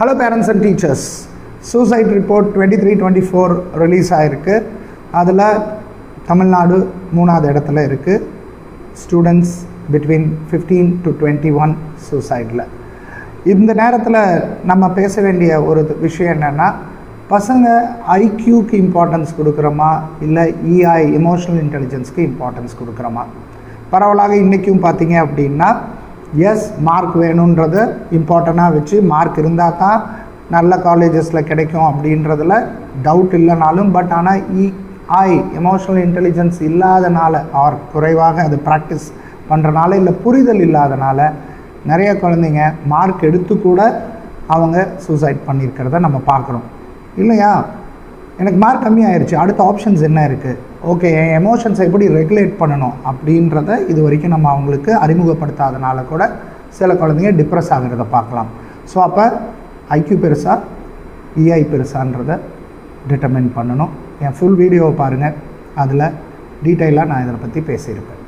Hello parents and teachers suicide report twenty three twenty four release ஆகிருக்கு அதில் தமிழ்நாடு மூணாவது இடத்துல இருக்குது students between fifteen to twenty one சூசைடில் இந்த நேரத்தில் நம்ம பேச வேண்டிய ஒரு விஷயம் என்னென்னா பசங்க ஐக்யூக்கு இம்பார்ட்டன்ஸ் கொடுக்குறோமா? இல்லை இஐ எமோஷனல் இன்டெலிஜென்ஸ்க்கு இம்பார்ட்டன்ஸ் கொடுக்குறோமா? பரவலாக இன்றைக்கும் பார்த்தீங்க அப்படின்னா எஸ் மார்க் வேணுன்றத இம்பார்ட்டண்ட்டாக வச்சு மார்க் இருந்தால் தான் நல்ல காலேஜஸில் கிடைக்கும் அப்படின்றதில் டவுட் இல்லைனாலும் பட் ஆனால் இ ஆய் எமோஷனல் இன்டெலிஜென்ஸ் இல்லாதனால ஆர் குறைவாக அது ப்ராக்டிஸ் பண்ணுறனால இல்லை புரிதல் இல்லாதனால நிறைய குழந்தைங்க மார்க் எடுத்து கூட அவங்க சூசைட் பண்ணியிருக்கிறத நம்ம பார்க்குறோம். இல்லையா? எனக்கு மார்க் கம்மியாயிருச்சு. அடுத்த ஆப்ஷன்ஸ் என்ன இருக்குது ஓகே என் எமோஷன்ஸை எப்படி ரெகுலேட் பண்ணணும் அப்படின்றத இது வரைக்கும் நம்ம அவங்களுக்கு அறிமுகப்படுத்தாதனால கூட சில குழந்தைங்க டிப்ரெஸ் ஆகிறத பார்க்கலாம். ஸோ அப்போ ஐக்யூ பெருசா இஐ பெருசான்றதை டிட்டர்மின் பண்ணணும். என் ஃபுல் வீடியோவை பாருங்கள் அதில் டீட்டெயிலாக நான் இதை பற்றி பேசியிருப்பேன்.